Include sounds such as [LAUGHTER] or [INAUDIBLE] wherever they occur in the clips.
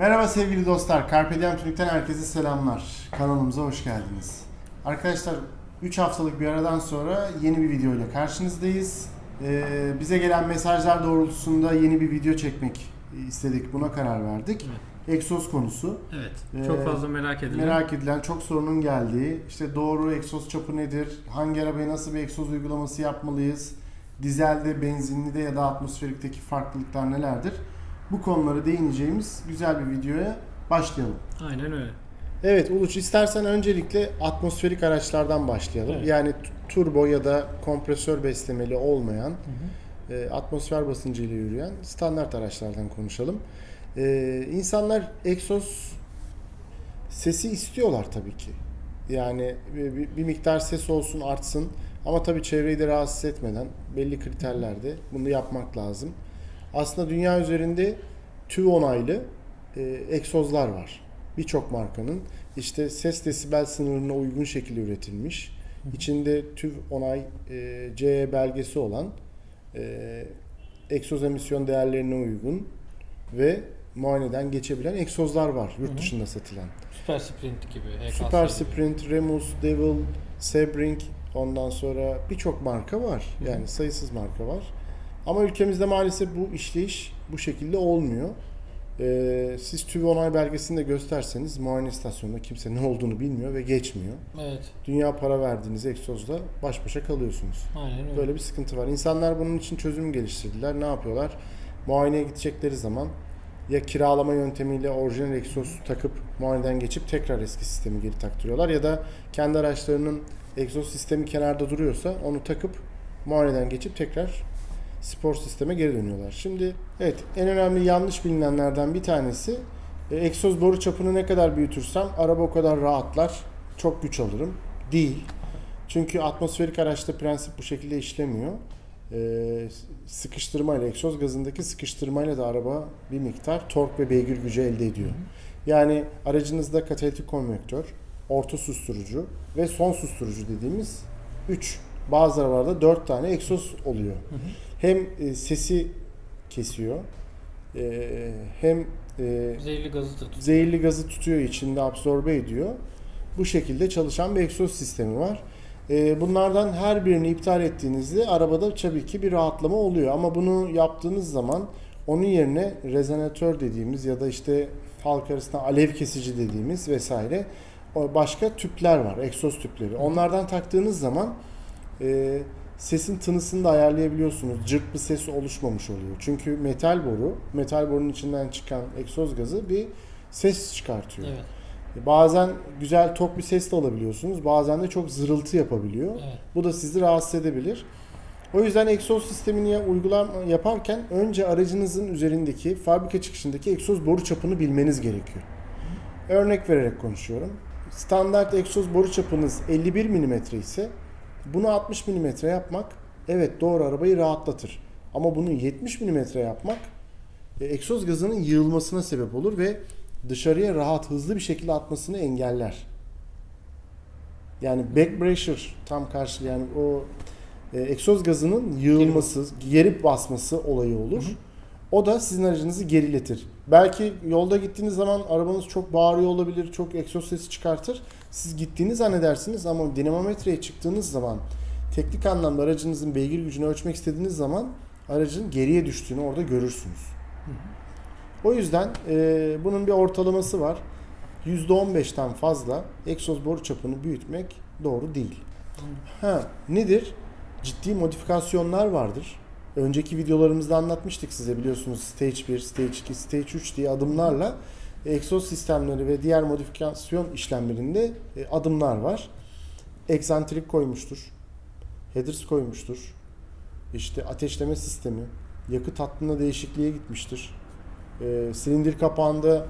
Merhaba sevgili dostlar. Carpe Diem Tunik'ten herkese selamlar. Kanalımıza hoş geldiniz. Arkadaşlar 3 haftalık bir aradan sonra yeni bir video ile karşınızdayız. Ee, bize gelen mesajlar doğrultusunda yeni bir video çekmek istedik. Buna karar verdik. Egzoz konusu. Evet. Ee, Çok fazla merak edilen. Merak edilen çok sorunun geldiği, işte doğru egzoz çapı nedir? Hangi arabaya nasıl bir egzoz uygulaması yapmalıyız? Dizelde, benzinli de ya da atmosferikteki farklılıklar nelerdir? Bu konulara değineceğimiz güzel bir videoya başlayalım. Aynen öyle. Evet Uluç istersen öncelikle atmosferik araçlardan başlayalım. Evet. Yani turbo ya da kompresör beslemeli olmayan e, atmosfer basıncıyla yürüyen standart araçlardan konuşalım. E, insanlar egzoz sesi istiyorlar tabii ki. Yani bir, bir- bir miktar ses olsun artsın ama tabii çevreyi de rahatsız etmeden belli kriterlerde bunu yapmak lazım. Aslında dünya üzerinde TÜV onaylı e, egzozlar var. Birçok markanın işte ses desibel sınırına uygun şekilde üretilmiş. İçinde TÜV onay e, CE belgesi olan e, egzoz emisyon değerlerine uygun ve muayeneden geçebilen egzozlar var yurt dışında satılan. Süper Sprint gibi. HKS Super gibi. Sprint, Remus, Devil, Sebring ondan sonra birçok marka var. Yani sayısız marka var. Ama ülkemizde maalesef bu işleyiş bu şekilde olmuyor. Ee, siz TÜV onay belgesini de gösterseniz muayene istasyonunda kimse ne olduğunu bilmiyor ve geçmiyor. Evet. Dünya para verdiğiniz egzozla baş başa kalıyorsunuz. Aynen öyle. Böyle bir sıkıntı var. İnsanlar bunun için çözüm geliştirdiler. Ne yapıyorlar? Muayeneye gidecekleri zaman ya kiralama yöntemiyle orijinal egzoz takıp muayeneden geçip tekrar eski sistemi geri taktırıyorlar ya da kendi araçlarının egzoz sistemi kenarda duruyorsa onu takıp muayeneden geçip tekrar spor sisteme geri dönüyorlar. Şimdi evet en önemli yanlış bilinenlerden bir tanesi e, egzoz boru çapını ne kadar büyütürsem araba o kadar rahatlar, çok güç alırım. Değil. Çünkü atmosferik araçta prensip bu şekilde işlemiyor. Ee, sıkıştırmayla, egzoz gazındaki sıkıştırmayla da araba bir miktar tork ve beygir gücü elde ediyor. Yani aracınızda katalitik konvektör, orta susturucu ve son susturucu dediğimiz 3 bazı arabalarda 4 tane egzoz oluyor. Hı hı. Hem e, sesi kesiyor e, hem e, Zehirli gazı da tutuyor. zehirli gazı tutuyor içinde absorbe ediyor. Bu şekilde çalışan bir egzoz sistemi var. Ee, Bunlardan her birini iptal ettiğinizde arabada tabii ki bir rahatlama oluyor. Ama bunu yaptığınız zaman onun yerine rezonatör dediğimiz ya da işte halk arasında alev kesici dediğimiz vesaire başka tüpler var. Egzoz tüpleri. Onlardan taktığınız zaman e, sesin tınısını da ayarlayabiliyorsunuz. Cırt bir ses oluşmamış oluyor. Çünkü metal boru, metal borunun içinden çıkan egzoz gazı bir ses çıkartıyor. Evet. Bazen güzel tok bir ses de alabiliyorsunuz. Bazen de çok zırıltı yapabiliyor. Evet. Bu da sizi rahatsız edebilir. O yüzden egzoz sistemini uygulama yaparken önce aracınızın üzerindeki fabrika çıkışındaki egzoz boru çapını bilmeniz gerekiyor. Örnek vererek konuşuyorum. Standart egzoz boru çapınız 51 mm ise bunu 60 mm yapmak evet doğru arabayı rahatlatır. Ama bunu 70 mm yapmak e, egzoz gazının yığılmasına sebep olur ve dışarıya rahat hızlı bir şekilde atmasını engeller. Yani back pressure tam karşı yani o e, egzoz gazının yığılması, geri basması olayı olur. Hı hı. O da sizin aracınızı geriletir. Belki yolda gittiğiniz zaman arabanız çok bağırıyor olabilir, çok egzoz sesi çıkartır. Siz gittiğini zannedersiniz ama dinamometreye çıktığınız zaman teknik anlamda aracınızın beygir gücünü ölçmek istediğiniz zaman aracın geriye düştüğünü orada görürsünüz. O yüzden e, bunun bir ortalaması var. %15'ten fazla egzoz boru çapını büyütmek doğru değil. Ha, nedir? Ciddi modifikasyonlar vardır. Önceki videolarımızda anlatmıştık size biliyorsunuz Stage 1, Stage 2, Stage 3 diye adımlarla egzoz sistemleri ve diğer modifikasyon işlemlerinde e, adımlar var. Eksantrik koymuştur. Headers koymuştur. İşte ateşleme sistemi, yakıt hattında değişikliğe gitmiştir. E, silindir kapağında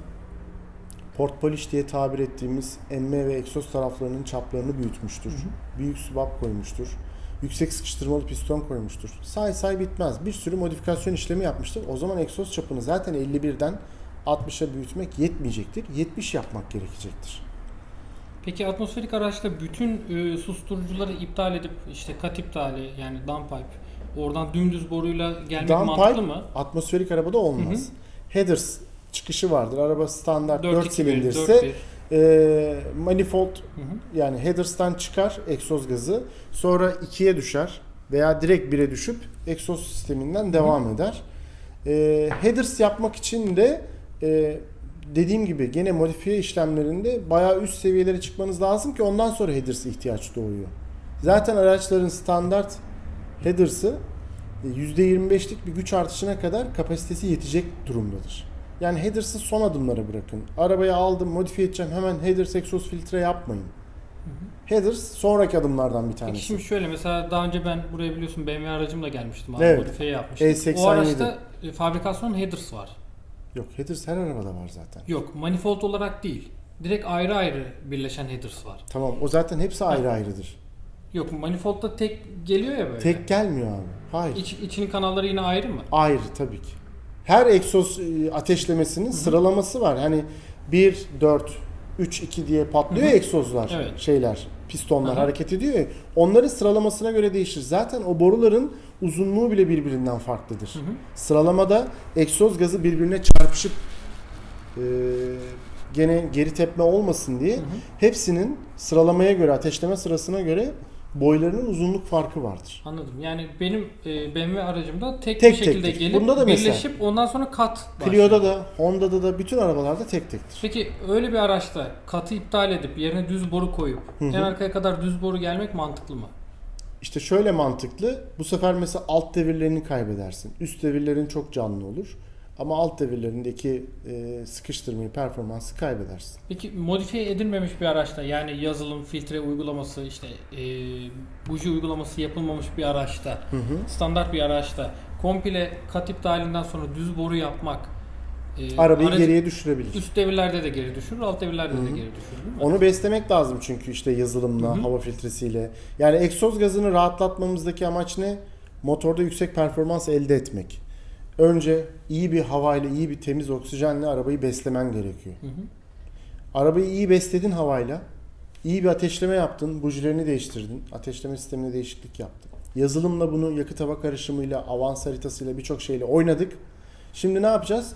port polish diye tabir ettiğimiz emme ve egzoz taraflarının çaplarını büyütmüştür. Hı hı. Büyük subap koymuştur. Yüksek sıkıştırmalı piston koymuştur. Say say bitmez. Bir sürü modifikasyon işlemi yapmıştır. O zaman egzoz çapını zaten 51'den 60'a büyütmek yetmeyecektir. 70 yapmak gerekecektir. Peki atmosferik araçta bütün e, susturucuları iptal edip işte kat iptali yani downpipe oradan dümdüz boruyla gelmek mantıklı Downpipe mı? atmosferik arabada olmaz. Headers çıkışı vardır. Araba standart 4, 4 silindirse e, manifold Hı hı. yani headers'tan çıkar egzoz gazı. Sonra 2'ye düşer veya direkt 1'e düşüp egzoz sisteminden devam eder. E, headers yapmak için de e, dediğim gibi gene modifiye işlemlerinde bayağı üst seviyelere çıkmanız lazım ki ondan sonra headers ihtiyaç doğuyor. Zaten araçların standart headers'ı e, %25'lik bir güç artışına kadar kapasitesi yetecek durumdadır. Yani headers'ı son adımlara bırakın. Arabayı aldım, modifiye edeceğim. Hemen headers egzoz filtre yapmayın. Headers sonraki adımlardan bir Peki tanesi. şimdi şöyle mesela daha önce ben buraya biliyorsun BMW aracımla gelmiştim abi Evet. modifiye yapmıştım. E87. O araçta e, fabrikasyon headers var. Yok, headers her arabada var zaten. Yok manifold olarak değil. Direkt ayrı ayrı birleşen headers var. Tamam, o zaten hepsi ayrı ayrıdır. Yok manifoldda tek geliyor ya böyle. Tek gelmiyor abi. Hayır. İç, içinin kanalları yine ayrı mı? Ayrı tabii ki. Her egzoz e, ateşlemesinin sıralaması var. Hani 1 4 3 2 diye patlıyor ya egzozlar, Evet. şeyler, pistonlar Aha. hareket ediyor ya. Onların sıralamasına göre değişir. Zaten o boruların uzunluğu bile birbirinden farklıdır. hı. Sıralamada egzoz gazı birbirine çarpışıp e, gene geri tepme olmasın diye Hı hı. hepsinin sıralamaya göre, ateşleme sırasına göre boylarının uzunluk farkı vardır. Anladım. Yani benim e, BMW aracımda tek, Tek bir şekilde tektir. gelip Bunda da mesela. birleşip ondan sonra kat Clio'da başlıyor. da, Honda'da da bütün arabalarda tek tektir. Peki öyle bir araçta katı iptal edip yerine düz boru koyup Hı hı. en arkaya kadar düz boru gelmek mantıklı mı? İşte şöyle mantıklı. Bu sefer mesela alt devirlerini kaybedersin. Üst devirlerin çok canlı olur. Ama alt devirlerindeki e, sıkıştırmayı, performansı kaybedersin. Peki modifiye edilmemiş bir araçta yani yazılım, filtre uygulaması, işte e, buji uygulaması yapılmamış bir araçta, Hı hı. standart bir araçta komple kat iptalinden sonra düz boru yapmak e, Arabayı aracı geriye düşürebilir. üst devirlerde de geri düşürür, alt devirlerde Hı hı. de geri düşürür değil mi? Onu beslemek lazım çünkü işte yazılımla, Hı hı. hava filtresiyle. Yani egzoz gazını rahatlatmamızdaki amaç ne? Motorda yüksek performans elde etmek. Önce iyi bir havayla, iyi bir temiz oksijenle arabayı beslemen gerekiyor. Hı hı. Arabayı iyi besledin havayla. iyi bir ateşleme yaptın. Bujilerini değiştirdin. Ateşleme sistemine değişiklik yaptın. Yazılımla bunu yakıt hava karışımıyla, avans haritasıyla birçok şeyle oynadık. Şimdi ne yapacağız?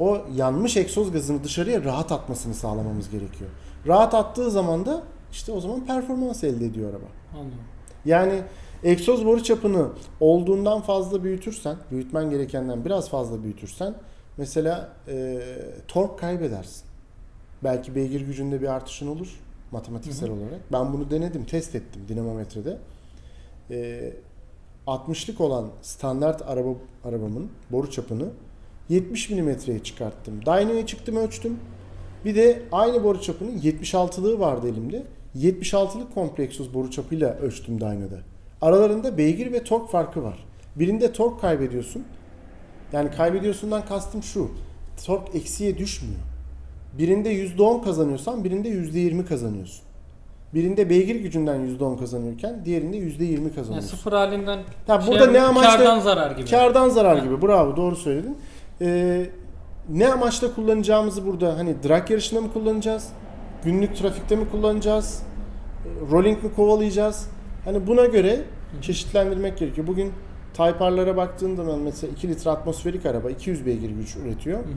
O yanmış egzoz gazını dışarıya rahat atmasını sağlamamız gerekiyor. Rahat attığı zaman da işte o zaman performans elde ediyor araba. Anladım. Yani egzoz boru çapını olduğundan fazla büyütürsen, büyütmen gerekenden biraz fazla büyütürsen mesela e, tork kaybedersin. Belki beygir gücünde bir artışın olur matematiksel Hı hı. olarak. Ben bunu denedim, test ettim dinamometrede. E, 60'lık olan standart araba arabamın boru çapını 70 milimetreye çıkarttım. Dyno'ya çıktım ölçtüm. Bir de aynı boru çapının 76'lığı vardı elimde. 76'lık komple egzoz boru çapıyla ölçtüm Dyno'da. Aralarında beygir ve tork farkı var. Birinde tork kaybediyorsun. Yani kaybediyorsundan kastım şu. Tork eksiye düşmüyor. Birinde %10 kazanıyorsan birinde %20 kazanıyorsun. Birinde beygir gücünden %10 kazanıyorken diğerinde %20 Yani kazanıyorsun. sıfır halinden Ya şey burada ne amaçla- kardan zarar gibi. Kardan zarar gibi. Bravo doğru söyledin. Ee, ne amaçla kullanacağımızı burada hani drag yarışında mı kullanacağız? Günlük trafikte mi kullanacağız? e, Rolling mi kovalayacağız? Hani buna göre çeşitlendirmek gerekiyor. Bugün Type R'lara baktığın zaman mesela 2 litre atmosferik araba 200 beygir güç üretiyor. Hı hı.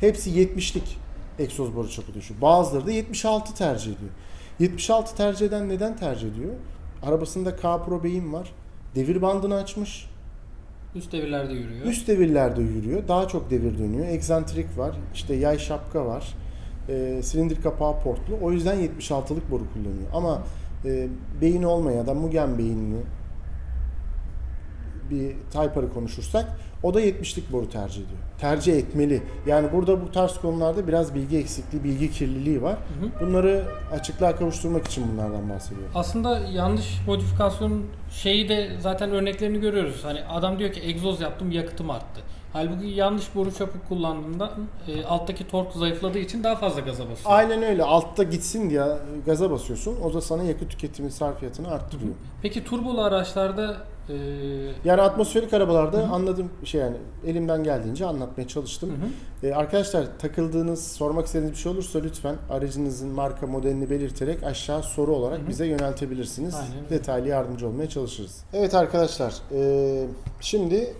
Hepsi 70'lik egzoz boru çapı düşüyor. Bazıları da 76 tercih ediyor. 76 tercih eden neden tercih ediyor? Arabasında K Pro beyin var. Devir bandını açmış. Üst devirlerde yürüyor. Üst devirlerde yürüyor. Daha çok devir dönüyor. Egzantrik var. işte yay şapka var. E, silindir kapağı portlu. O yüzden 76'lık boru kullanıyor. Ama e, beyin olmayan ya da Mugen beyinli bir Type-R'ı konuşursak o da 70'lik boru tercih ediyor. Tercih etmeli. Yani burada bu tarz konularda biraz bilgi eksikliği, bilgi kirliliği var. Hı hı. Bunları açıklığa kavuşturmak için bunlardan bahsediyorum. Aslında yanlış modifikasyonun şeyi de zaten örneklerini görüyoruz. Hani adam diyor ki egzoz yaptım yakıtım arttı. Halbuki yanlış boru çapı kullandığında e, alttaki tork zayıfladığı için daha fazla gaza basıyor. Aynen öyle. Altta gitsin diye gaza basıyorsun. O da sana yakıt tüketimi sarfiyatını arttırıyor. Peki turbolu araçlarda e, Yani atmosferik arabalarda Hı hı. anladığım şey yani elimden geldiğince anlatmaya çalıştım. hı hı. Ee, arkadaşlar takıldığınız, sormak istediğiniz bir şey olursa lütfen aracınızın marka modelini belirterek aşağı soru olarak Hı hı. bize yöneltebilirsiniz. Aynen. Detaylı yardımcı olmaya çalışırız. Evet arkadaşlar, ee, şimdi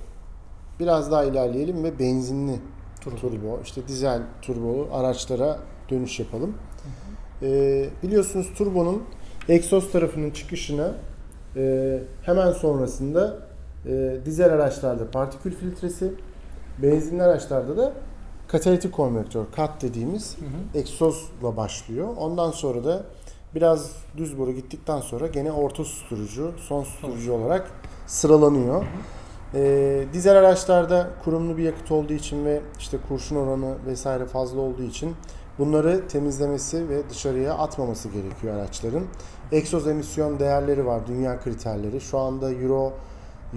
biraz daha ilerleyelim ve benzinli Turbo. turbo, işte dizel turbolu araçlara dönüş yapalım. Ee, biliyorsunuz turbonun egzoz tarafının çıkışına e, hemen sonrasında e, dizel araçlarda partikül filtresi, benzinli araçlarda da katalitik konvektör, kat dediğimiz Hı hı. egzozla başlıyor. Ondan sonra da biraz düz boru gittikten sonra gene orta susturucu, son susturucu olarak sıralanıyor. Ee, dizel araçlarda kurumlu bir yakıt olduğu için ve işte kurşun oranı vesaire fazla olduğu için bunları temizlemesi ve dışarıya atmaması gerekiyor araçların. Egzoz emisyon değerleri var, dünya kriterleri. Şu anda Euro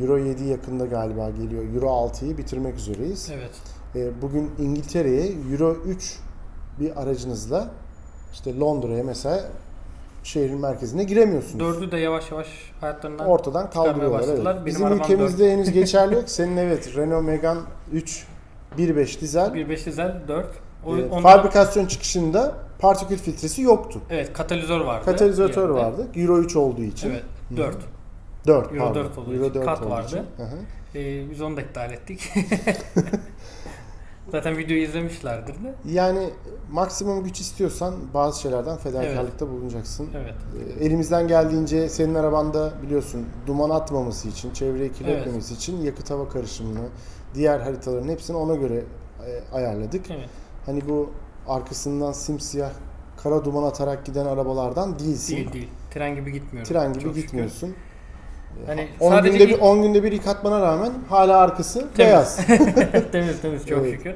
Euro 7 yakında galiba geliyor. Euro 6'yı bitirmek üzereyiz. Evet. Ee, bugün İngiltere'ye Euro 3 bir aracınızla işte Londra'ya mesela şehrin merkezine giremiyorsunuz. Dördü de yavaş yavaş hayatlarından Ortadan kaldırıyorlar. Evet. Benim Bizim ülkemizde henüz geçerli yok. [LAUGHS] Senin evet Renault Megane 3 1.5 dizel 1.5 dizel 4. O, e, fabrikasyon çıkışında partikül filtresi yoktu. Evet katalizör vardı. Katalizatör yerinde. vardı. Euro 3 olduğu için. Evet 4. 4 Euro pardon. 4 olduğu Euro için. 4 Kat vardı. için. Hı hı. Ee, biz onu da iptal ettik. [LAUGHS] Zaten videoyu izlemişlerdir de. Yani maksimum güç istiyorsan bazı şeylerden fedakarlıkta bulunacaksın. Evet. E, Elimizden geldiğince senin arabanda biliyorsun duman atmaması için, çevreyi kirletmemesi için yakıt hava karışımını, diğer haritaların hepsini ona göre e, ayarladık. Evet. Hani bu arkasından simsiyah kara duman atarak giden arabalardan değilsin. Değil değil. Tren gibi gitmiyorum. Tren gibi çok şükür. Hani 10 sadece günde bir ilk- 10 günde bir yıkatmana rağmen hala arkası beyaz. [LAUGHS] [LAUGHS] temiz temiz çok Evet. şükür.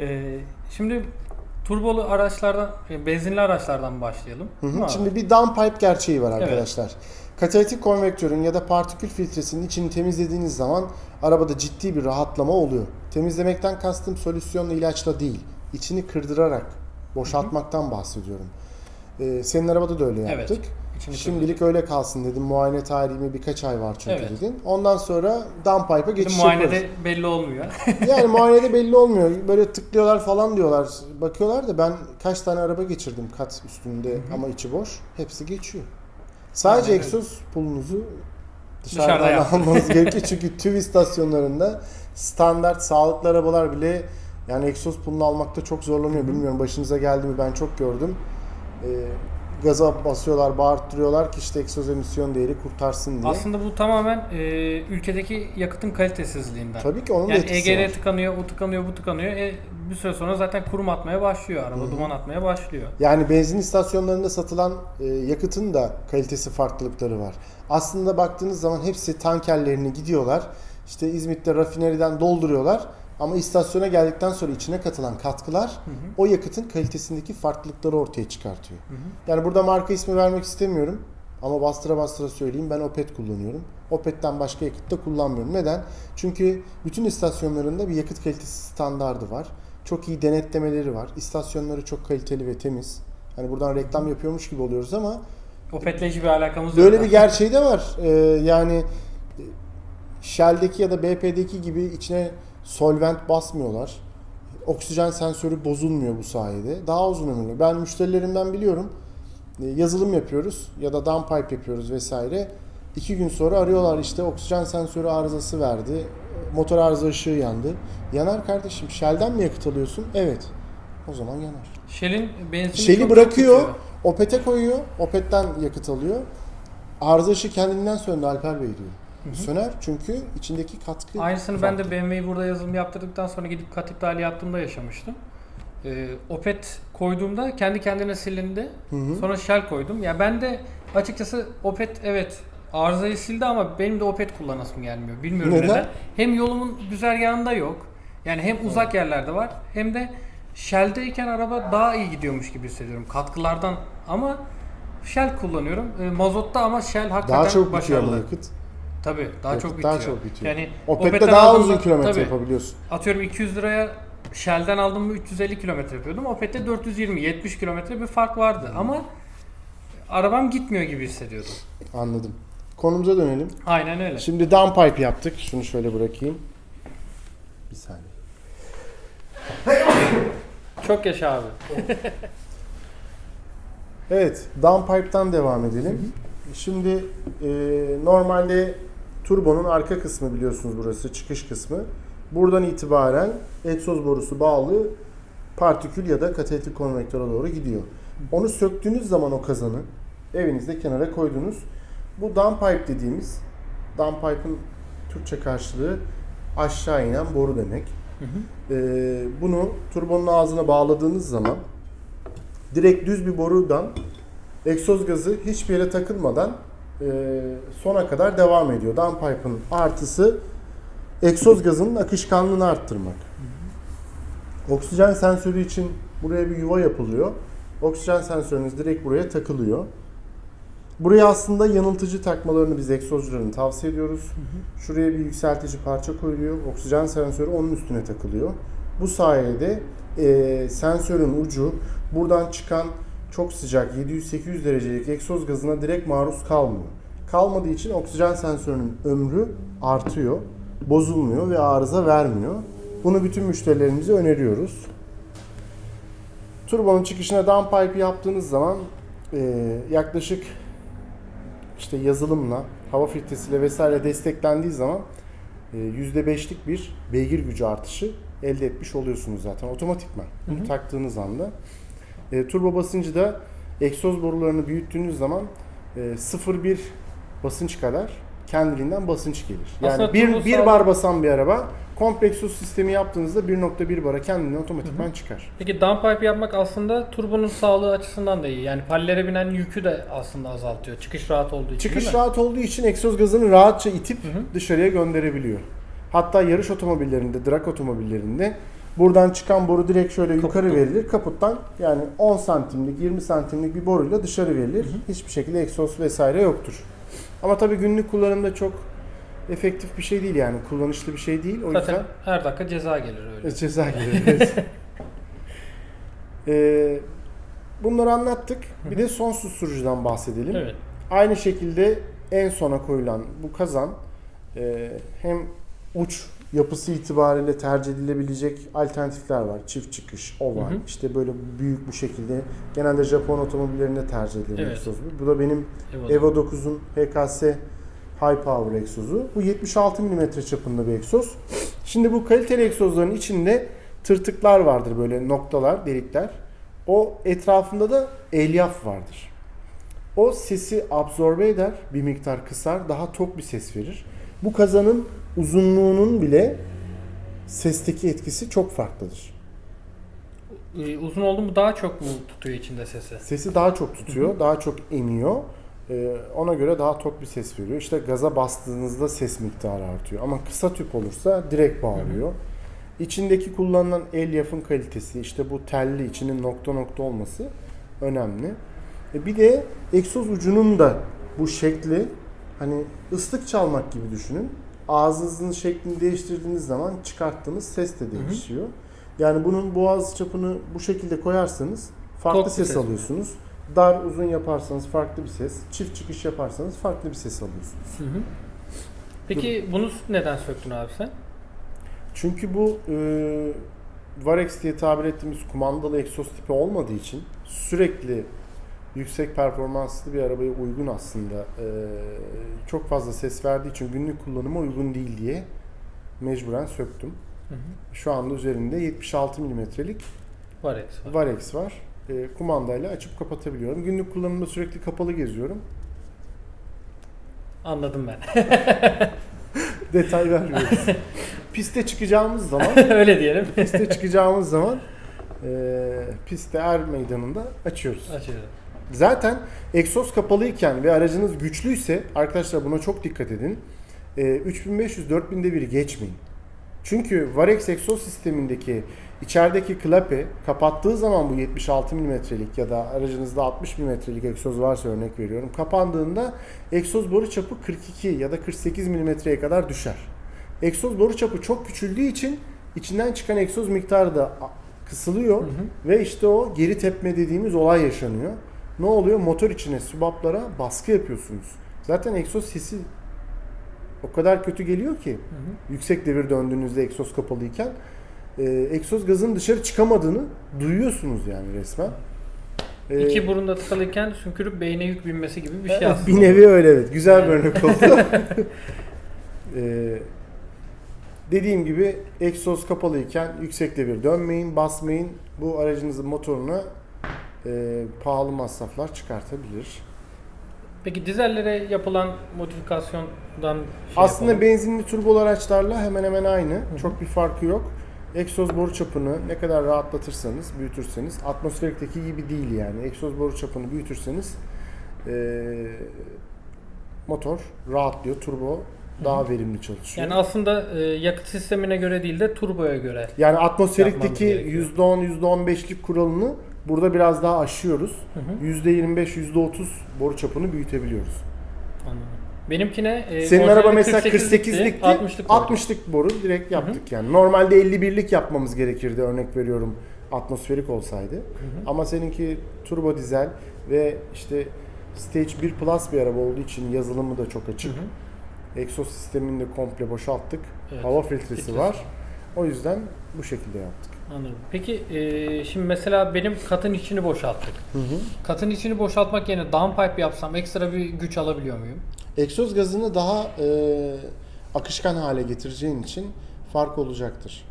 Ee, şimdi turbolu araçlardan, e, benzinli araçlardan başlayalım. Hı hı. Şimdi bir downpipe gerçeği var Evet. arkadaşlar. Katalitik konvektörün ya da partikül filtresinin içini temizlediğiniz zaman arabada ciddi bir rahatlama oluyor. Temizlemekten kastım solüsyonla ilaçla değil. İçini kırdırarak boşaltmaktan bahsediyorum. Ee, senin arabada da öyle Evet. İçini Şimdilik öyle kalsın dedim. Muayene tarihime birkaç ay var çünkü Evet. dedin. Ondan sonra downpipe'a geçiş muayenede yaparız. belli olmuyor. [LAUGHS] Yani muayenede belli olmuyor. Böyle tıklıyorlar falan diyorlar. Bakıyorlar da ben kaç tane araba geçirdim kat üstünde ama içi boş. Hepsi geçiyor. Sadece Aynen öyle. egzoz pulunuzu Dışarıda dışarıdan yaptın. [LAUGHS] almanız gerekiyor. Çünkü TÜV istasyonlarında standart sağlıklı arabalar bile yani egzoz pulunu almakta çok zorlanıyor. Bilmiyorum başınıza geldi mi ben çok gördüm. Ee, gaza basıyorlar, bağırttırıyorlar ki işte egzoz emisyon değeri kurtarsın diye. Aslında bu tamamen e, ülkedeki yakıtın kalitesizliğinden. Tabii ki onun da Yani etkisi EGR var. tıkanıyor, o tıkanıyor, bu tıkanıyor. E, bir süre sonra zaten kurum atmaya başlıyor. Araba duman atmaya başlıyor. Yani benzin istasyonlarında satılan e, yakıtın da kalitesi farklılıkları var. Aslında baktığınız zaman hepsi tankerlerini gidiyorlar. İşte İzmit'te rafineriden dolduruyorlar. Ama istasyona geldikten sonra içine katılan katkılar o yakıtın kalitesindeki farklılıkları ortaya çıkartıyor. Yani burada marka ismi vermek istemiyorum. Ama bastıra bastıra söyleyeyim ben Opet kullanıyorum. Opet'ten başka yakıt da kullanmıyorum. Neden? Çünkü bütün istasyonlarında bir yakıt kalitesi standardı var. Çok iyi denetlemeleri var. İstasyonları çok kaliteli ve temiz. Hani buradan reklam yapıyormuş gibi oluyoruz ama Opet'le hiçbir alakamız böyle yok. bir gerçeği de var. Ee, yani Shell'deki ya da BP'deki gibi içine solvent basmıyorlar. Oksijen sensörü bozulmuyor bu sayede. Daha uzun ömürlü. Ben müşterilerimden biliyorum. E, Yazılım yapıyoruz ya da downpipe yapıyoruz vesaire. İki gün sonra arıyorlar işte oksijen sensörü arızası verdi. Motor arıza ışığı yandı. Yanar kardeşim. Shell'den mi yakıt alıyorsun? Evet. O zaman yanar. Shell'in benzini Shell'i bırakıyor. Opet'e koyuyor. Opet'ten yakıt alıyor. Arıza ışığı kendinden söndü Alper Bey diyor. Söner çünkü içindeki katkı Aynısını ben de farklı. BMW'yi burada yazılım yaptırdıktan sonra gidip kat iptali yaptığımda yaşamıştım. Ee, Opet koyduğumda kendi kendine silindi. Hı hı. Sonra Shell koydum. Ya ben de açıkçası Opet evet arızayı sildi ama benim de Opet kullanasım gelmiyor. Bilmiyorum Neden? neden. Hem yolumun güzergahında yok. Yani hem uzak yerlerde var hem de Shell'deyken araba daha iyi gidiyormuş gibi hissediyorum katkılardan ama Shell kullanıyorum. E, mazotta ama Shell hakikaten daha çok başarılı. yakıt. Tabii daha Yakıt çok bitiyor. daha çok bitiyor. Yani Opet'te Opet'ten daha uzun kilometre tabii, yapabiliyorsun. Atıyorum 200 liraya Shell'den aldım mı 350 kilometre yapıyordum. Opet'te 420 70 kilometre bir fark vardı Hmm. ama arabam gitmiyor gibi hissediyordum. Anladım. Konumuza dönelim. Aynen öyle. Şimdi downpipe yaptık. Şunu şöyle bırakayım. Bir saniye. Çok yaşa abi. Evet, downpipe'dan devam edelim. Şimdi e, normalde turbonun arka kısmı biliyorsunuz burası çıkış kısmı. Buradan itibaren egzoz borusu bağlı partikül ya da katalitik konvektöre doğru gidiyor. Onu söktüğünüz zaman o kazanı evinizde kenara koydunuz. Bu downpipe dediğimiz downpipe'ın Türkçe karşılığı aşağı inen boru demek. Hı hı. Ee, bunu turbonun ağzına bağladığınız zaman direkt düz bir borudan egzoz gazı hiçbir yere takılmadan e, sona kadar devam ediyor. Downpipe'ın artısı egzoz gazının akışkanlığını arttırmak. Oksijen sensörü için buraya bir yuva yapılıyor. Oksijen sensörünüz direkt buraya takılıyor. Buraya aslında yanıltıcı takmalarını biz egzozcuların tavsiye ediyoruz. Şuraya bir yükseltici parça koyuluyor. Oksijen sensörü onun üstüne takılıyor. Bu sayede e, sensörün ucu buradan çıkan çok sıcak 700-800 derecelik egzoz gazına direkt maruz kalmıyor. Kalmadığı için oksijen sensörünün ömrü artıyor, bozulmuyor ve arıza vermiyor. Bunu bütün müşterilerimize öneriyoruz. Turbonun çıkışına downpipe yaptığınız zaman e, yaklaşık işte yazılımla, hava filtresiyle vesaire desteklendiği zaman e, %5'lik bir beygir gücü artışı elde etmiş oluyorsunuz zaten otomatikman. Bunu Hı hı. taktığınız anda. E, turbo basıncı da egzoz borularını büyüttüğünüz zaman e, 0.1 basınç kadar kendiliğinden basınç gelir. Yani Aslında bir, bir bar basan bir araba komple egzoz sistemi yaptığınızda 1.1 bara kendinden otomatikman çıkar. Peki downpipe yapmak aslında turbonun sağlığı açısından da iyi. Yani pallere binen yükü de aslında azaltıyor. Çıkış rahat olduğu için Çıkış rahat olduğu için egzoz gazını rahatça itip Hı hı. dışarıya gönderebiliyor. Hatta yarış otomobillerinde, drag otomobillerinde buradan çıkan boru direkt şöyle yukarı Kaputtan. verilir. Kaputtan yani 10 santimlik, 20 santimlik bir boruyla dışarı verilir. Hiçbir şekilde egzoz vesaire yoktur. Ama tabii günlük kullanımda çok efektif bir şey değil yani kullanışlı bir şey değil. O Zaten yüzden her dakika ceza gelir öyle. ceza gelir. evet. Ee, [LAUGHS] bunları anlattık. Bir de son susturucudan bahsedelim. Evet. Aynı şekilde en sona koyulan bu kazan e, hem uç yapısı itibariyle tercih edilebilecek alternatifler var. Çift çıkış, oval, Hı hı. işte böyle büyük bu şekilde. Genelde Japon otomobillerinde tercih edilen Evet. egzoz bu. Da benim. Evo 9'un HKS High Power egzozu. Bu 76 mm çapında bir egzoz. Şimdi bu kaliteli egzozların içinde tırtıklar vardır böyle noktalar, delikler. O etrafında da elyaf vardır. O sesi absorbe eder, bir miktar kısar, daha tok bir ses verir. Bu kazanın uzunluğunun bile sesteki etkisi çok farklıdır. Ee, uzun oldu mu daha çok mu tutuyor içinde sesi? Sesi daha çok tutuyor, daha çok emiyor. Ee, ona göre daha tok bir ses veriyor. İşte gaza bastığınızda ses miktarı artıyor. Ama kısa tüp olursa direkt bağırıyor. İçindeki kullanılan elyafın kalitesi, işte bu telli içinin nokta nokta olması önemli. E bir de egzoz ucunun da bu şekli hani ıslık çalmak gibi düşünün. Ağzınızın şeklini değiştirdiğiniz zaman çıkarttığınız ses de değişiyor. Yani bunun boğaz çapını bu şekilde koyarsanız farklı Tok ses, ses. alıyorsunuz. Dar uzun yaparsanız farklı bir ses, çift çıkış yaparsanız farklı bir ses alıyorsunuz. Hı hı. Peki bunu neden söktün abi sen? Çünkü bu e, Varex diye tabir ettiğimiz kumandalı egzoz tipi olmadığı için sürekli yüksek performanslı bir arabaya uygun aslında. E, çok fazla ses verdiği için günlük kullanıma uygun değil diye mecburen söktüm. Hı hı. Şu anda üzerinde 76 milimetrelik Var eksi var. Varex var. E, kumandayla açıp kapatabiliyorum. Günlük kullanımda sürekli kapalı geziyorum. Anladım ben. [LAUGHS] Detay vermiyoruz. [LAUGHS] Piste çıkacağımız zaman [LAUGHS] Öyle diyelim. piste çıkacağımız zaman e, pistte er meydanında açıyoruz. Açıyorum. Zaten egzoz kapalıyken ve aracınız güçlüyse arkadaşlar buna çok dikkat edin. E, 3500-4000'de bir geçmeyin. Çünkü Varex egzoz sistemindeki içerideki klape kapattığı zaman bu 76 milimetrelik ya da aracınızda 60 milimetrelik egzoz varsa örnek veriyorum. Kapandığında egzoz boru çapı 42 ya da 48 milimetreye kadar düşer. Egzoz boru çapı çok küçüldüğü için içinden çıkan egzoz miktarı da kısılıyor Hı hı. ve işte o geri tepme dediğimiz olay yaşanıyor. Ne oluyor? Motor içine, sübaplara baskı yapıyorsunuz. Zaten egzoz sesi o kadar kötü geliyor ki Hı hı. yüksek devir döndüğünüzde egzoz kapalıyken e, egzoz gazın dışarı çıkamadığını duyuyorsunuz yani resmen. E, İki burunda tıkalıyken sümkürüp beyne yük binmesi gibi bir şey aslında. bir nevi öyle evet. Güzel bir örnek oldu. [LAUGHS] E, Dediğim gibi egzoz kapalıyken yüksekte bir dönmeyin, basmayın. Bu aracınızın motoruna e, pahalı masraflar çıkartabilir. Peki dizellere yapılan modifikasyondan şey Aslında yapalım. benzinli turbolu araçlarla hemen hemen aynı. Çok bir farkı yok. Egzoz boru çapını ne kadar rahatlatırsanız, büyütürseniz, atmosferikteki gibi değil yani. Egzoz boru çapını büyütürseniz eee, motor rahatlıyor, turbo daha verimli çalışıyor. yani aslında e, yakıt sistemine göre değil de turboya göre. Yani atmosferikteki Yapmamız gerekiyor. %10, %15'lik kuralını burada biraz daha aşıyoruz. %25, %30 boru çapını büyütebiliyoruz. Anladım. Benimkine e, Senin araba mesela 48'likti, 48'likti, 60'lık 60'lık boru direkt yaptık yani. Normalde 51'lik yapmamız gerekirdi örnek veriyorum atmosferik olsaydı. Ama seninki turbo dizel ve işte Stage 1 Plus bir araba olduğu için yazılımı da çok açık. Egzoz sistemini de komple boşalttık. Evet, Hava filtresi filtresi var. O yüzden bu şekilde yaptık. Anladım. Peki e, şimdi mesela benim katın içini boşalttık. Katın içini boşaltmak yerine downpipe yapsam ekstra bir güç alabiliyor muyum? Egzoz gazını daha e, akışkan hale getireceğin için fark olacaktır.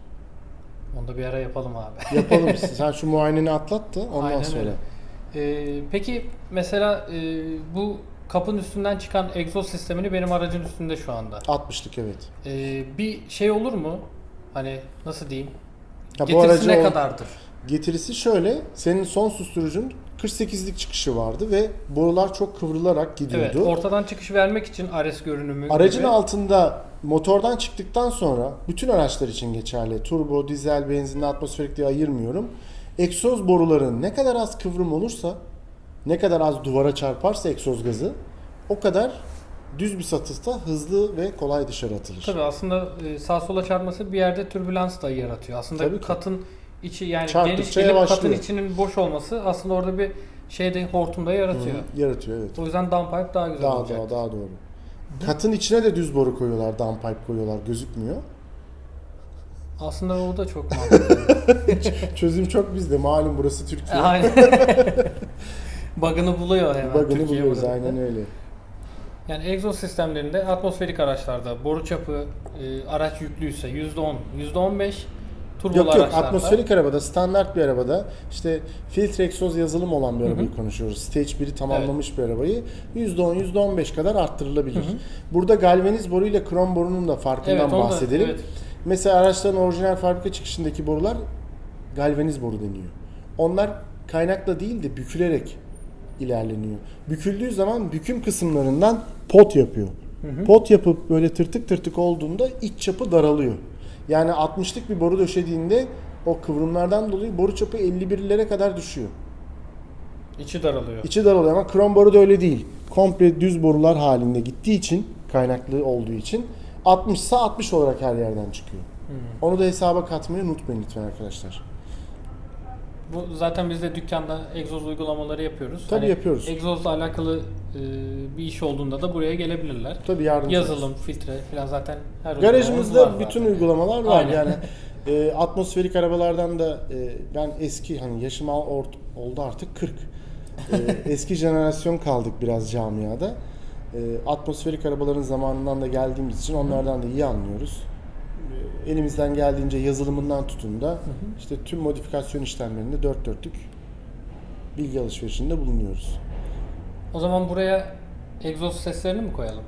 Onu da bir ara yapalım abi. Yapalım. [LAUGHS] Sen şu muayeneni atlat da ondan Aynen sonra. öyle. E, peki mesela e, bu kapın üstünden çıkan egzoz sistemini benim aracın üstünde şu anda. 60'lık evet. E, bir şey olur mu? Hani nasıl diyeyim? Ya bu Getirisi aracı ne o- kadardır? Getirisi şöyle. Senin son susturucun 48'lik çıkışı vardı ve borular çok kıvrılarak gidiyordu. Evet, ortadan çıkış vermek için Ares görünümü Aracın gibi. altında motordan çıktıktan sonra bütün araçlar için geçerli. Turbo, dizel, benzinli, atmosferik diye ayırmıyorum. Egzoz boruların ne kadar az kıvrım olursa, ne kadar az duvara çarparsa egzoz gazı o kadar düz bir satışta hızlı ve kolay dışarı atılır. Tabii aslında e, sağ sola çarpması bir yerde türbülans da yaratıyor. Aslında Tabii ki. katın içi yani Çarptıkça geniş gelip yavaşlıyor. katın içinin boş olması aslında orada bir şeyde hortumda yaratıyor. Hı, Yaratıyor evet. O yüzden downpipe daha güzel Daha olacak. daha daha doğru. Katın içine de düz boru koyuyorlar, downpipe koyuyorlar. Gözükmüyor. Aslında o da çok [LAUGHS] mantıklı. Çözüm çok bizde. Malum burası Türkiye. Aynen. [LAUGHS] Bug'ını buluyor hemen. Bug'ını buluyoruz aynen öyle. Yani egzoz sistemlerinde atmosferik araçlarda boru çapı e, araç yüklüyse %10, %15 turbolu Yok yok araçlarda atmosferik arabada standart bir arabada işte filtre egzoz yazılım olan bir arabayı konuşuyoruz. Stage 1'i tamamlamış bir arabayı %10 %15 kadar arttırılabilir. Burada galvaniz boru ile krom borunun da farkından Evet, onu da- bahsedelim. evet. Mesela araçların orijinal fabrika çıkışındaki borular galvaniz boru deniyor. Onlar kaynakla değil de bükülerek ilerleniyor. Büküldüğü zaman büküm kısımlarından pot yapıyor. Pot yapıp böyle tırtık tırtık olduğunda iç çapı daralıyor. Yani 60'lık bir boru döşediğinde o kıvrımlardan dolayı boru çapı 51'lere kadar düşüyor. içi daralıyor. İçi daralıyor ama krom boru da öyle değil. Komple düz borular halinde gittiği için, kaynaklı olduğu için 60 ise 60 olarak her yerden çıkıyor. Onu da hesaba katmayı unutmayın lütfen arkadaşlar. Bu zaten biz de dükkanda egzoz uygulamaları yapıyoruz. Tabii yapıyoruz. Egzozla alakalı e, bir iş olduğunda da buraya gelebilirler. Tabii yardımcı. Yazılım, filtre falan zaten her Garajımızda bütün zaten. uygulamalar var. Aynen. Yani e, atmosferik arabalardan da e, ben eski hani yaşım ort, oldu artık 40. E, [LAUGHS] eski jenerasyon kaldık biraz camiada. E, atmosferik arabaların zamanından da geldiğimiz için onlardan da iyi anlıyoruz. Elimizden geldiğince yazılımından tutun da işte tüm modifikasyon işlemlerinde dört dörtlük bilgi alışverişinde bulunuyoruz. O zaman buraya egzoz seslerini mi koyalım?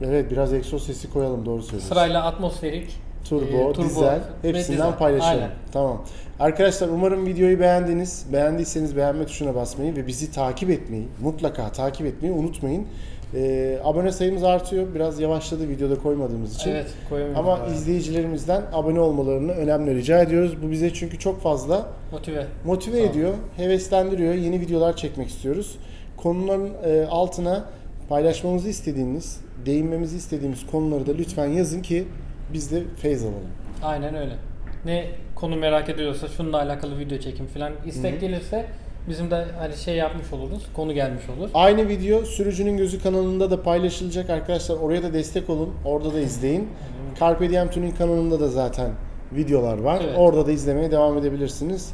Evet biraz egzoz sesi koyalım doğru söylüyorsun. Sırayla atmosferik, Turbo, e, turbo dizel hepsinden dizel. paylaşalım. Aynen. Tamam. Arkadaşlar umarım videoyu beğendiniz. Beğendiyseniz beğenme tuşuna basmayı ve bizi takip etmeyi, mutlaka takip etmeyi unutmayın. Ee, abone sayımız artıyor. Biraz yavaşladı videoda koymadığımız için. Evet, koyamıyorum. Ama bayağı. izleyicilerimizden abone olmalarını önemli rica ediyoruz. Bu bize çünkü çok fazla motive. motive Tamam. ediyor, heveslendiriyor. Yeni videolar çekmek istiyoruz. Konuların e, altına paylaşmamızı istediğiniz, değinmemizi istediğimiz konuları da lütfen yazın ki biz de feyz alalım. Aynen öyle. Ne konu merak ediyorsa şununla alakalı video çekim falan istek gelirse bizim de hani şey yapmış oluruz. Konu gelmiş olur. Aynı video Sürücünün Gözü kanalında da paylaşılacak arkadaşlar. Oraya da destek olun. Orada da izleyin. Carpe Diem Tuning kanalında da zaten videolar var. Evet. Orada da izlemeye devam edebilirsiniz.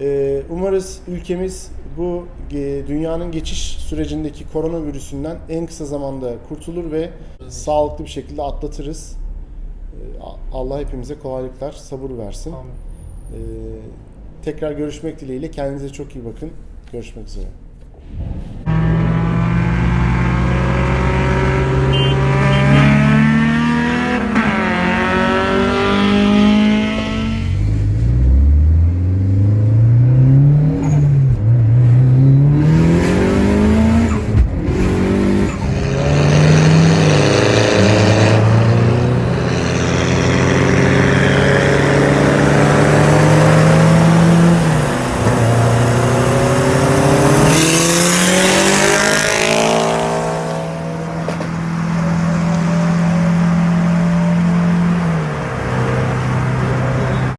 Ee, umarız ülkemiz bu e, dünyanın geçiş sürecindeki koronavirüsünden en kısa zamanda kurtulur ve sağlıklı bir şekilde atlatırız. Ee, Allah hepimize kolaylıklar, sabır versin. Tamam. Ee, Tekrar görüşmek dileğiyle. Kendinize çok iyi bakın. Görüşmek üzere.